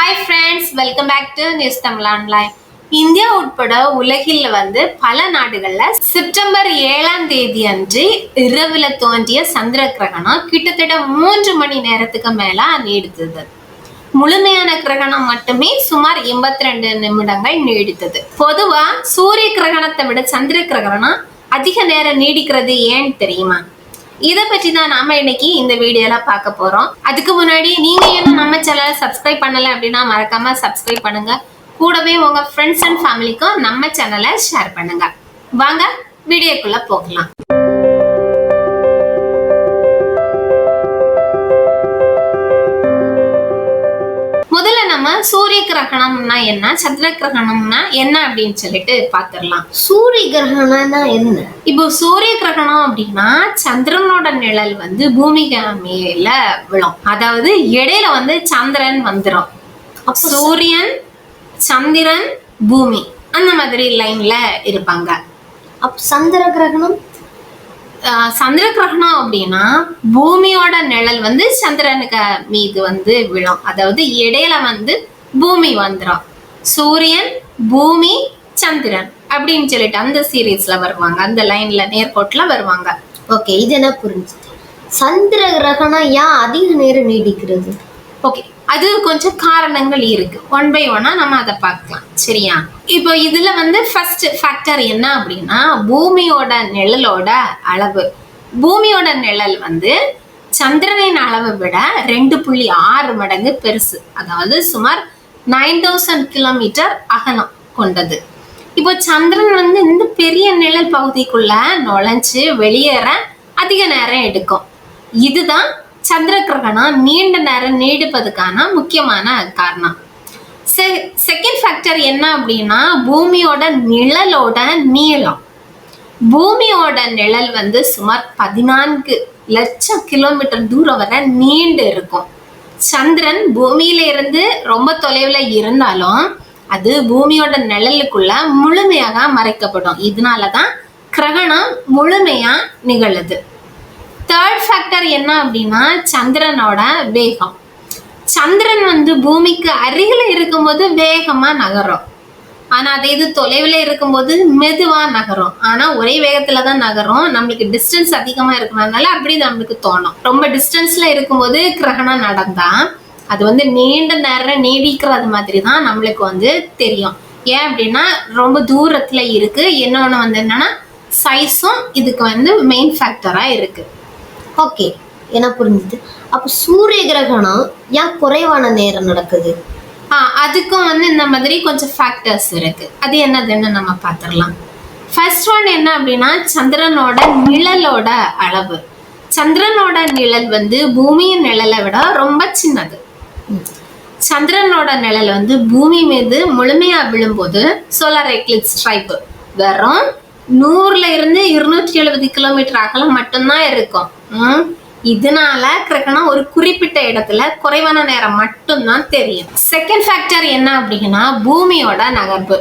Hi friends welcome back to news Tamil online India உட்பட உலகில் வந்து பல நாடுகள்ல செப்டம்பர் ஏழாம் தேதி அன்று இரவுல தோன்றிய சந்திர கிரகணம் கிட்டத்தட்ட மூன்று மணி நேரத்துக்கு மேல நீடித்தது. முழுமையான கிரகணம் மட்டுமே சுமார் எண்பத்தி ரெண்டு நிமிடங்கள் நீடித்தது. பொதுவா சூரிய கிரகணத்தை விட சந்திர கிரகணம் அதிக நேரம் நீடிக்கிறது ஏன்னு தெரியுமா? இதை பற்றி தான் நாம இன்னைக்கு இந்த வீடியோல பார்க்க போறோம். அதுக்கு முன்னாடி நீங்க இன்னும் நம்ம சேனலை சப்ஸ்கிரைப் பண்ணல அப்படின்னா மறக்காம சப்ஸ்கிரைப் பண்ணுங்க. கூடவே உங்க ஃப்ரெண்ட்ஸ் அண்ட் ஃபேமிலிக்கும் நம்ம சேனலை ஷேர் பண்ணுங்க. வாங்க வீடியோக்குள்ள போகலாம். நம்ம சூரிய கிரகணம்னா என்ன சந்திர கிரகணம்னா என்ன அப்படின்னு சொல்லிட்டு பார்த்துடலாம் சூரிய கிரகணம்னா என்ன? இப்போ சூரிய கிரகணம் அப்படின்னா சந்திரனோட நிழல் வந்து பூமிக்கு மேல விழும். அதாவது இடையில வந்து சந்திரன் வந்துடும் சூரியன் சந்திரன் பூமி அந்த மாதிரி லைன்ல இருப்பாங்க. அப்ப சந்திர கிரகணம்? சந்திர கிரகணம் அப்படின்னா பூமியோட நிழல் வந்து சந்திரனுக்கு மீது வந்து விழும். அதாவது இடையில வந்து பூமி வந்துடும் சூரியன் பூமி சந்திரன் அப்படின்னு சொல்லிட்டு அந்த சீரீஸ்ல வருவாங்க. அந்த லைன்ல நேர்கோட்டுல வருவாங்க. ஓகே இது என்ன புரிஞ்சுது? சந்திர கிரகணம் ஏன் அதிக நேரம் நீடிக்கிறது? ஓகே அது கொஞ்சம் காரணங்கள் இருக்கு. ஒன் பை ஒன்னா நம்ம அதை பார்க்கலாம். சரியா? இப்போ இதுல வந்து ஃபர்ஸ்ட் ஃபேக்டர் என்ன அப்படின்னா பூமியோட நிழலோட அளவு. பூமியோட நிழல் வந்து சந்திரனின் அளவை விட ரெண்டு புள்ளி ஆறு மடங்கு பெருசு. அதாவது சுமார் நைன் தௌசண்ட் கிலோமீட்டர் அகலம் கொண்டது. இப்போ சந்திரன் வந்து இந்த பெரிய நிழல் பகுதிக்குள்ள நுழைஞ்சு வெளியேற அதிக நேரம் எடுக்கும். இதுதான் சந்திர கிரகணம் நீண்ட நேரம் நீடிப்பதுக்கான முக்கியமான காரணம். செகண்ட் ஃபேக்டர் என்ன அப்படின்னா பூமியோட நிழலோட நீளம். பூமியோட நிழல் வந்து சுமார் பதினான்கு லட்சம் கிலோமீட்டர் தூரம் வரை நீண்டு இருக்கும். சந்திரன் பூமியில இருந்து ரொம்ப தொலைவில் இருந்தாலும் அது பூமியோட நிழலுக்குள்ள முழுமையாக மறைக்கப்படும். இதனால தான் கிரகணம் முழுமையா நிகழுது. தேர்ட் ஃபேக்டர் என்ன அப்படின்னா சந்திரனோட வேகம். சந்திரன் வந்து பூமிக்கு அருகில் இருக்கும்போது வேகமாக நகரும். ஆனால் அதே இது தொலைவில் இருக்கும்போது மெதுவாக நகரும். ஆனால் ஒரே வேகத்தில் தான் நகரும். நம்மளுக்கு டிஸ்டன்ஸ் அதிகமாக இருக்கிறதுனால அப்படி நம்மளுக்கு தோணும். ரொம்ப டிஸ்டன்ஸில் இருக்கும்போது கிரகணம் நடந்தால் அது வந்து நீண்ட நேரம் நீடிக்கிறது மாதிரி தான் நம்மளுக்கு வந்து தெரியும். ஏன் அப்படின்னா ரொம்ப தூரத்தில் இருக்குது இன்னொன்று வந்து என்னென்னா சைஸும் இதுக்கு வந்து மெயின் ஃபேக்டராக இருக்குது ஓகே. என்ன புரிஞ்சுது. அப்ப சூரிய கிரகணம் ஏன் குறைவான நேரம் நடக்குது? ஆ அதுக்கும் வந்து இந்த மாதிரி கொஞ்சம் ஃபேக்டர்ஸ் இருக்கு. அது என்னதுன்னு நம்ம பார்த்துடலாம். ஃபர்ஸ்ட் ஒன் என்ன அப்படின்னா சந்திரனோட நிழலோட அளவு. சந்திரனோட நிழல் வந்து பூமியின் நிழலை விட ரொம்ப சின்னது. சந்திரனோட நிழல் வந்து பூமி மீது முழுமையா விழும்போது சோலார் எக்லிப்ஸ் ஸ்ட்ரைப் வெறும் நூறுல இருந்து இருநூற்றி எழுபது கிலோமீட்டர் அகலம் மட்டும்தான் இருக்கும். ம், இதனால கிரகணம் ஒரு குறிப்பிட்ட இடத்துல குறைவான நேரம் மட்டும்தான் தெரியும். செகண்ட் ஃபேக்டர் என்ன அப்படின்னா பூமியோட நகர்வு.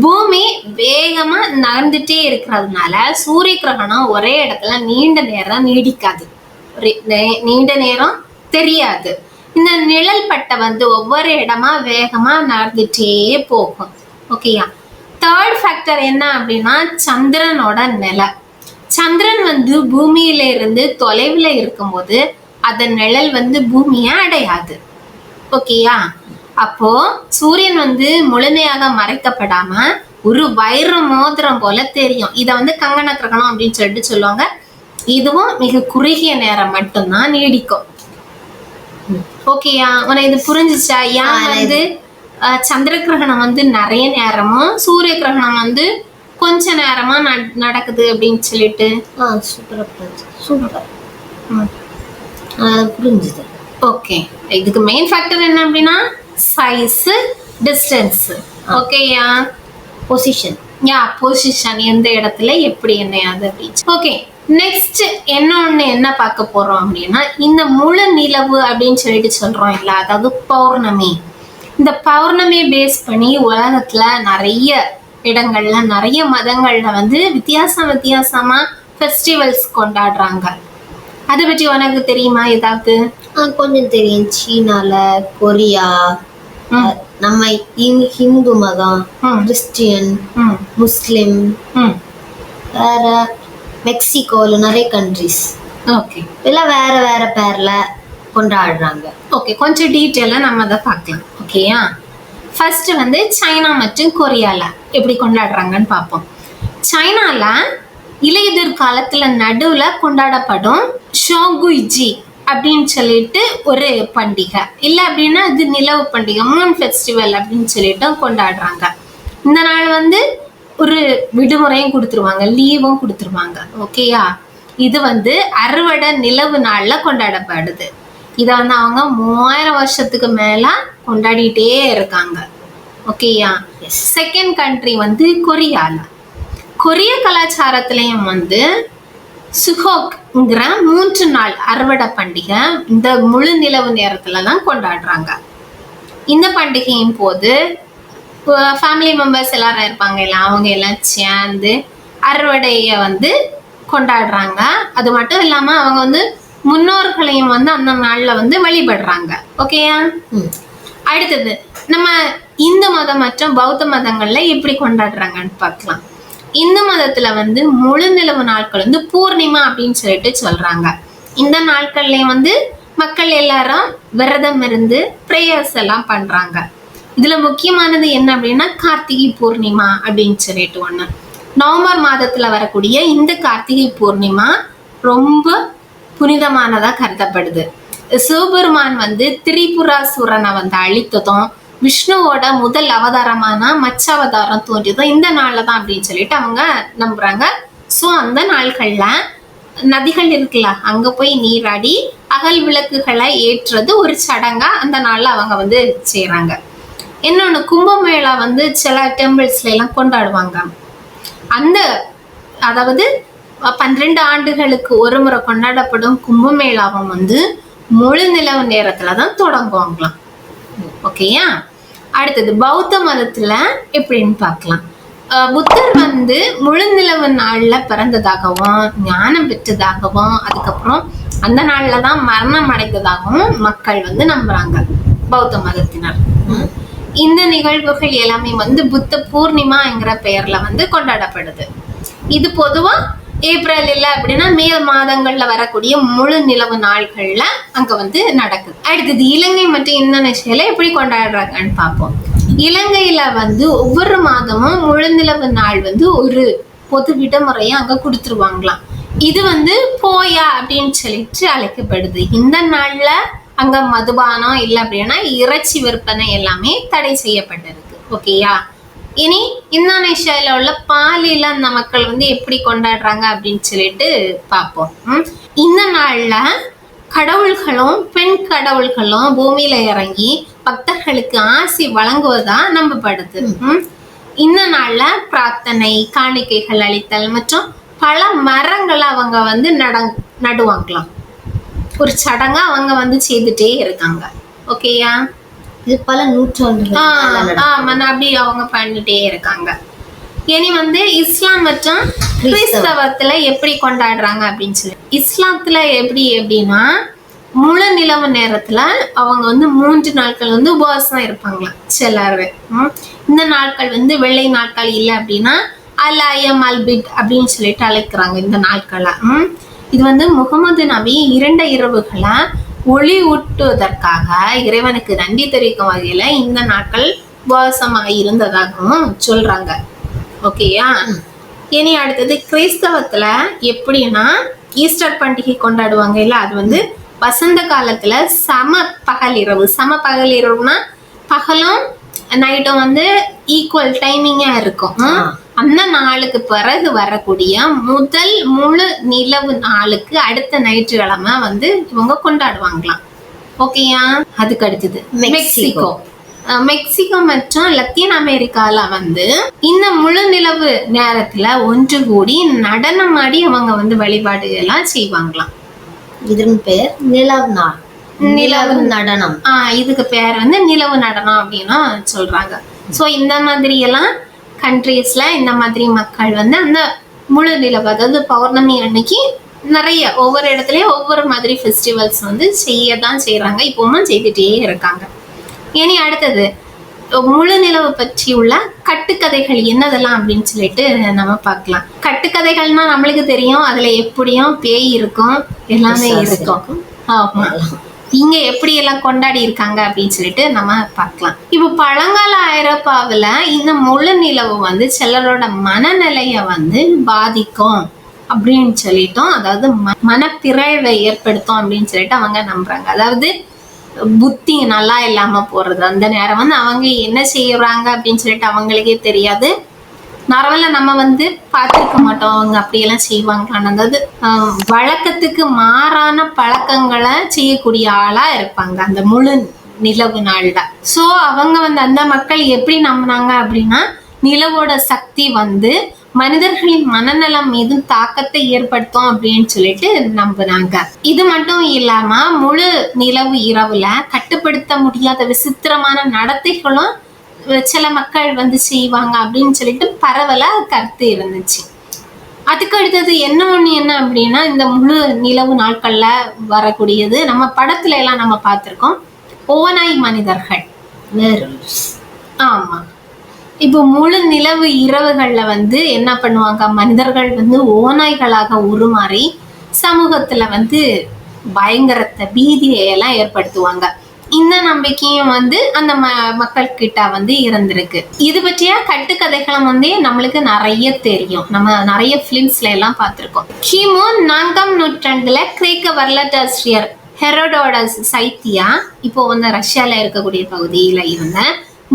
பூமி வேகமா நகர்ந்துட்டே இருக்கிறதுனால சூரிய கிரகணம் ஒரே இடத்துல நீண்ட நேரம் நீடிக்காது. ஒரு நே- நீண்ட நேரம் தெரியாது. இந்த நிழல் பட்டை வந்து ஒவ்வொரு இடமா வேகமா நகர்ந்துட்டே போகும். ஓகேயா தேர்ட் ஃபேக்டர் என்ன அப்படின்னா சந்திரனோட நிலை. சந்திரன் வந்து பூமியில இருந்து தொலைவில் இருக்கும்போது அதன் நிழல் வந்து பூமியை அடையாது. ஓகேயா? அப்போ சூரியன் வந்து முழுமையாக மறைக்கப்படாம ஒரு வைர மோதிரம் போல தெரியும். இதை வந்து கங்கண கிரகணம் அப்படின்னு சொல்லிட்டு சொல்லுவாங்க. இதுவும் மிக குறுகிய நேரம் மட்டும்தான் நீடிக்கும். ஓகேயா? உனக்கு இது புரிஞ்சுச்சா? ஏன் வந்து சந்திர கிரகணம் வந்து நிறைய நேரமும் சூரிய கிரகணம் வந்து கொஞ்ச நேரமா நட- நடக்குது அப்படின்னு சொல்லிட்டு. சூப்பரா புரிஞ்சு சூப்பர். புரிஞ்சுது. ஓகே இதுக்கு மெயின் ஃபேக்டர் என்ன அப்படின்னா சைஸ் டிஸ்டன்ஸ் ஓகேயா பொசிஷன் யா? பொசிஷன் எந்த இடத்துல எப்படி என்னையாது அப்படின்னு ஓகே நெக்ஸ்ட் என்ன ஒண்ணு என்ன பார்க்க போறோம் அப்படின்னா இந்த முழு நிலவு அப்படின்னு சொல்லிட்டு சொல்றோம் இல்ல அதாவது பௌர்ணமி. இந்த பௌர்ணமி பேஸ் பண்ணி உலகத்துல நிறைய இடங்கள்ல நிறைய மதங்கள்ல வந்து வித்தியாசம் வித்தியாசமா ஃபெஸ்டிவல்ஸ் கொண்டாடுறாங்க. அதை பற்றி உனக்கு தெரியுமா ஏதாவது? கொஞ்சம் தெரியும். சீனால கொரியா நம்ம ஹிந்து மதம் கிறிஸ்டியன் முஸ்லிம் வேற மெக்சிகோல நிறைய கண்ட்ரிஸ் ஓகே. எல்லாம் வேற வேற பேர்ல கொண்டாடுறாங்க. ஓகே கொஞ்சம் டீட்டெயிலாக நம்ம அதை பார்க்கலாம். ஓகேயா ஃபர்ஸ்ட் வந்து சைனா மற்றும் கொரியால எப்படி கொண்டாடுறாங்கன்னு பார்ப்போம். சைனால இலையுதிர் காலத்துல நடுவுல கொண்டாடப்படும் ஷோகுய்ஜி அப்படின்னு சொல்லிட்டு ஒரு பண்டிகை. இல்லை அப்படின்னா இது நிலவு பண்டிகை மூன் ஃபெஸ்டிவல் அப்படின்னு சொல்லிட்டு கொண்டாடுறாங்க. இந்த நாள் வந்து ஒரு விடுமுறையும் கொடுத்துருவாங்க லீவும் கொடுத்துருவாங்க. ஓகேயா இது வந்து அறுவடை நிலவு நாளில் கொண்டாடப்படுது. இதை வந்து அவங்க மூவாயிரம் வருஷத்துக்கு மேல கொண்டாடிட்டே இருக்காங்க. ஓகேயா செகண்ட் கண்ட்ரி வந்து கொரியால. கொரிய கலாச்சாரத்திலையும் வந்து சுஹோக்ங்கிற மூன்று நாள் அறுவடை பண்டிகை இந்த முழு நிலவு நேரத்துல தான் கொண்டாடுறாங்க. இந்த பண்டிகையின் போது ஃபேமிலி மெம்பர்ஸ் எல்லாரும் இருப்பாங்க இல்லை அவங்க எல்லாம் சேர்ந்து அறுவடையை வந்து கொண்டாடுறாங்க. அது மட்டும் இல்லாம அவங்க வந்து முன்னோர்களையும் வந்து அந்த நாள்ல வந்து வழிபடுறாங்க. ஓகேயா. அடுத்தது நம்ம இந்து மதம் மற்றும் பௌத்த மதங்கள்ல எப்படி கொண்டாடுறாங்கன்னு பார்க்கலாம். இந்து மதத்துல வந்து முழு நிலவு நாட்கள் வந்து பூர்ணிமா அப்படின்னு சொல்லிட்டு சொல்றாங்க. இந்த நாட்கள்லயும் வந்து மக்கள் எல்லாரும் விரதம் இருந்து ப்ரேயர்ஸ் எல்லாம் பண்றாங்க. இதுல முக்கியமானது என்ன அப்படின்னா கார்த்திகை பூர்ணிமா அப்படின்னு சொல்லிட்டு ஒண்ணு. நவம்பர் மாதத்துல வரக்கூடிய இந்த கார்த்திகை பூர்ணிமா ரொம்ப புனிதமானதா கருதப்படுது. சிவபெருமான் வந்து திரிபுராசுரனை வந்து அழித்ததும் விஷ்ணுவோட முதல் அவதாரமான மச்ச அவதாரம் தோன்றியதும் இந்த நாள்ல தான் அப்படின்னு சொல்லிட்டு அவங்க நம்புறாங்க. ஸோ அந்த நாள்கள்ல நதிகள் இருக்குல்ல அங்க போய் நீராடி அகல் விளக்குகளை ஏற்றுறது ஒரு சடங்கா அந்த நாள்ல அவங்க வந்து செய்யறாங்க இன்னொன்று கும்பமேளா வந்து சில டெம்பிள்ஸ்ல எல்லாம் கொண்டாடுவாங்க. அந்த அதாவது பன்னிரெண்டு ஆண்டுகளுக்கு ஒரு முறை கொண்டாடப்படும் கும்பமேளாவும் வந்து முழு நிலவு நேரத்துல தான் தொடங்குவாங்களாம். ஓகேயா? அடுத்தது பௌத்த மதத்துல எப்படின்னு பார்க்கலாம். அஹ், புத்தர் வந்து முழு நிலவு நாள்ல பிறந்ததாகவும் ஞானம் பெற்றதாகவும் அதுக்கப்புறம் அந்த நாள்ல தான் மரணம் அடைந்ததாகவும் மக்கள் வந்து நம்புறாங்க பௌத்த மதத்தினர். இந்த நிகழ்வுகள் எல்லாமே வந்து புத்த பூர்ணிமாங்கிற பெயர்ல வந்து கொண்டாடப்படுது. இது பொதுவா ஏப்ரல் இல்ல அப்படின்னா மே மாதங்கள்ல வரக்கூடிய முழு நிலவு நாள்கள்ல அங்க வந்து நடக்குது. அடுத்தது இலங்கை மற்றும் இந்தோனேஷியால எப்படி கொண்டாடுறாங்கன்னு பார்ப்போம். இலங்கையில வந்து ஒவ்வொரு மாதமும் முழு நிலவு நாள் வந்து ஒரு பொது விடுமுறையை அங்க கொடுத்துருவாங்களாம். இது வந்து போயா அப்படின்னு சொல்லிட்டு அழைக்கப்படுது. இந்த நாள்ல அங்க மதுபானம் இல்லை அப்படின்னா இறைச்சி விற்பனை எல்லாமே தடை செய்யப்பட்டிருக்கு. ஓகேயா? இனி இந்தோனேஷியால உள்ள பாலில அந்த மக்கள் வந்து எப்படி கொண்டாடுறாங்க அப்படின்னு சொல்லிட்டு பார்ப்போம். ம். இந்த நாள்ல கடவுள்களும் பெண் கடவுள்களும் பூமியில இறங்கி பக்தர்களுக்கு ஆசி வழங்குவதா நம்பப்படுது. ம். இந்த நாள்ல பிரார்த்தனை காணிக்கைகள் அளித்தல் மற்றும் பல மரங்களை அவங்க வந்து நட நடுவாங்களாம். ஒரு சடங்கா அவங்க வந்து செய்துட்டே இருக்காங்க. ஓகேயா? இது பல. ஆமா நான் அப்படி அவங்க பண்ணிட்டே இருக்காங்க இனி வந்து இஸ்லாம் மற்றும் கிறிஸ்தவத்துல எப்படி கொண்டாடுறாங்க அப்படின்னு சொல்லி இஸ்லாத்துல எப்படி எப்படின்னா முழு நிலவு நேரத்துல அவங்க வந்து மூன்று நாட்கள் வந்து உபவாசம் இருப்பாங்களாம் சிலர். இந்த நாட்கள் வந்து வெள்ளை நாட்கள் இல்லை அப்படின்னா அலாயம் அல்பிட் அப்படின்னு சொல்லிட்டு அழைக்கிறாங்க இந்த நாட்களை. இது வந்து முகமது நபி இரண்டு இரவுகளை ஒளி ஊட்டுவதற்காக இறைவனுக்கு நன்றி தெரிவிக்கும் வகையில இந்த நாட்கள் உபவாசமாக இருந்ததாகவும் சொல்றாங்க. ஓகேயா? இனி அடுத்தது கிறிஸ்தவத்துல எப்படின்னா ஈஸ்டர் பண்டிகை கொண்டாடுவாங்க இல்ல அது வந்து வசந்த காலத்துல சம பகல் இரவு. சம பகல் இரவுனா பகலும் நைட்டும் வந்து ஈக்குவல் டைமிங்கா இருக்கும். அந்த நாளுக்கு பிறகு வரக்கூடிய முதல் முழு நிலவு நாளுக்கு அடுத்த ஞாயிற்றுக்கிழமை வந்து இவங்க கொண்டாடுவாங்களாம். ஓகேயா? அதுக்கு அடுத்தது மெக்சிகோ. மெக்சிகோ. மற்றும் லத்தீன் அமெரிக்கால வந்து இந்த முழு நிலவு நேரத்துல ஒன்று கூடி நடனமாடி அவங்க வந்து வழிபாடு எல்லாம் செய்வாங்களாம். இதன் பெயர் நிலவு நாள். நிலவு நடனம். ஆஹ் இதுக்கு பேர் வந்து நிலவு நடனம் அப்படின்னு சொல்றாங்க. ஸோ இந்த மாதிரி எல்லாம் கண்ட்ரீஸ்ல இந்த மாதிரி மக்கள் வந்து அந்த முழு நிலவு அதாவது பௌர்ணமி அன்னைக்கு நிறைய ஒவ்வொரு இடத்துலயும் ஒவ்வொரு மாதிரி ஃபெஸ்டிவல்ஸ் வந்து செய்ய தான் செய்கிறாங்க இப்பவும் செய்துட்டே இருக்காங்க. இனி அடுத்தது முழு நிலவு பற்றி உள்ள கட்டுக்கதைகள் என்னதெல்லாம் அப்படின்னு சொல்லிட்டு நம்ம பார்க்கலாம். கட்டுக்கதைகள்னா நம்மளுக்கு தெரியும். அதுல எப்படியும் பேய் இருக்கும். எல்லாமே இருக்கும். ஆமா. இங்க எப்படி எல்லாம் கொண்டாடி இருக்காங்க அப்படின்னு சொல்லிட்டு நம்ம பார்க்கலாம். இப்போ பழங்கால ஐரோப்பாவில் இந்த முழு நிலவு வந்து சிலரோட மனநிலையை வந்து பாதிக்கும் அப்படின்னு சொல்லிட்டோம். அதாவது ம- மனப்பிறழ்வை ஏற்படுத்தும் அப்படின்னு சொல்லிட்டு அவங்க நம்புறாங்க. அதாவது புத்தி நல்லா இல்லாம போறது. அந்த நேரம் வந்து அவங்க என்ன செய்யறாங்க அப்படின்னு சொல்லிட்டு அவங்களுக்கே தெரியாது. நரவல நம்ம வந்து பார்த்துருக்க மாட்டோம். அவங்க அப்படியெல்லாம் செய்வாங்களான்னு அதாவது வழக்கத்துக்கு மாறான பழக்கங்களை செய்யக்கூடிய ஆளா இருப்பாங்க அந்த முழு நிலவு நாள்ல. ஸோ அவங்க வந்து அந்த மக்கள் எப்படி நம்பினாங்க அப்படின்னா நிலவோட சக்தி வந்து மனிதர்களின் மனநலம் மீது தாக்கத்தை ஏற்படுத்தும் அப்படின்னு சொல்லிட்டு நம்புனாங்க. இது மட்டும் இல்லாம முழு நிலவு இரவுல கட்டுப்படுத்த முடியாத விசித்திரமான நடத்தைகளும் சில மக்கள் வந்து செய்வாங்க அப்படின்னு சொல்லிட்டு பரவலா கருத்து இருந்துச்சு. அதுக்கு அடுத்தது என்ன ஒண்ணு என்ன அப்படின்னா இந்த முழு நிலவு நாட்கள்ல வரக்கூடியது நம்ம படத்துல எல்லாம் நம்ம பார்த்திருக்கோம். ஓநாய் மனிதர்கள். நேரல்ஸ் ஆமா. இப்போ முழு நிலவு இரவுகள்ல வந்து என்ன பண்ணுவாங்க? மனிதர்கள் வந்து ஓநாய்களாக உருமாறி சமூகத்துல வந்து பயங்கரத்தை பீதியை எல்லாம் ஏற்படுத்துவாங்க. இந்த நம்பிக்கையும் வந்து அந்த ம மக்கள் கிட்ட வந்து இருந்திருக்கு. இது பற்றிய கட்டுக்கதைகளும் வந்து நம்மளுக்கு நிறைய தெரியும். நம்ம நிறைய பிலிம்ஸ்ல எல்லாம் பார்த்திருக்கோம். கிமு நான்காம் நூற்றாண்டுல கிரேக்க வரலாற்றாசிரியர் ஹெரோடோடஸ் சைத்தியா இப்போ வந்து ரஷ்யால இருக்கக்கூடிய பகுதியில இருந்த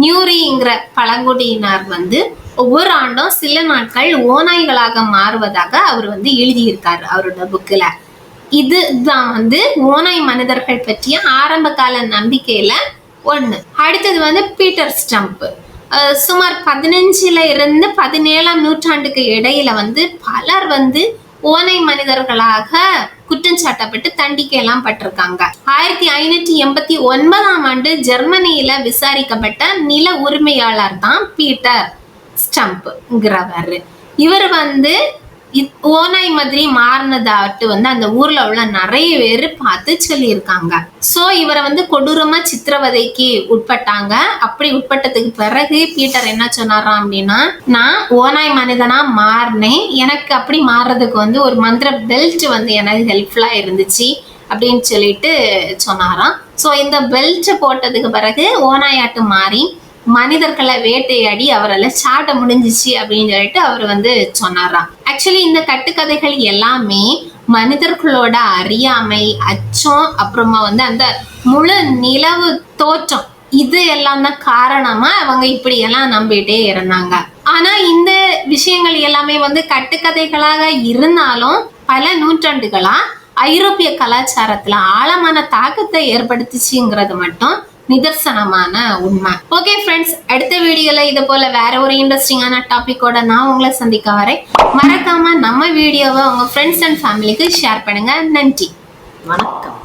நியூரிங்கிற பழங்குடியினர் வந்து ஒவ்வொரு ஆண்டும் சில நாட்கள் ஓநாய்களாக மாறுவதாக அவர் வந்து எழுதியிருக்காரு அவரோட புக்கில் இதுதான் வந்து ஓனாய் மனிதர்கள் பற்றிய ஆரம்ப கால நம்பிக்கையில ஒண்ணு. அடுத்தது வந்து பீட்டர் ஸ்டம்ப். சுமார் பதினஞ்சுல இருந்து பதினேழாம் நூற்றாண்டுக்கு இடையில வந்து பலர் வந்து ஓனை மனிதர்களாக குற்றம் சாட்டப்பட்டு தண்டிக்கையெல்லாம் பட்டிருக்காங்க. ஆயிரத்தி ஐநூற்றி எண்பத்தி ஒன்பதாம் ஆண்டு ஜெர்மனியில விசாரிக்கப்பட்ட நில உரிமையாளர் தான் பீட்டர் ஸ்டம்ப்ங்கிறவர். இவர் வந்து ஓனாய் ஓநாய் மாதிரி மாறினதாட்டு வந்து அந்த ஊர்ல உள்ள நிறைய பேர் பார்த்து சொல்லியிருக்காங்க. சோ இவரை வந்து கொடூரமா சித்திரவதைக்கு உட்பட்டாங்க. அப்படி உட்பட்டதுக்கு பிறகு பீட்டர் என்ன சொன்னாராம் அப்படின்னா நான் ஓநாய் மனிதனா மாறினேன். எனக்கு அப்படி மாறுறதுக்கு வந்து ஒரு மந்திர பெல்ட் வந்து எனக்கு ஹெல்ப்ஃபுல்லா இருந்துச்சு அப்படின்னு சொல்லிட்டு சொன்னாராம். ஸோ இந்த பெல்ட் போட்டதுக்கு பிறகு ஓநாயாட்டு மாறி மனிதர்களை வேட்டையாடி அவரால் சாட்ட முடிஞ்சிச்சு அப்படின்னு சொல்லிட்டு அவர் வந்து சொன்னாராம் ஆக்சுவலி இந்த கட்டுக்கதைகள் எல்லாமே மனிதர்களோட அறியாமை அச்சம் அப்புறமா வந்து அந்த முழு நிலவு தோற்றம் இது எல்லாம் தான் காரணமா அவங்க இப்படி எல்லாம் நம்பிட்டே இருந்தாங்க. ஆனா இந்த விஷயங்கள் எல்லாமே வந்து கட்டுக்கதைகளாக இருந்தாலும் பல நூற்றாண்டுகளா ஐரோப்பிய கலாச்சாரத்துல ஆழமான தாக்கத்தை ஏற்படுத்துச்சுங்கிறது மட்டும் நிதர்சனமான உண்மை. ஓகே ஃப்ரெண்ட்ஸ் அடுத்த வீடியோல இது போல வேற ஒரு இன்ட்ரெஸ்டிங்கான டாபிக்கோட நான் உங்களை சந்திக்க வரேன். மறக்காம நம்ம வீடியோவை உங்க ஃப்ரெண்ட்ஸ் அண்ட் ஃபேமிலிக்கு ஷேர் பண்ணுங்க. நன்றி. வணக்கம்.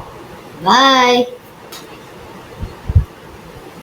பாய்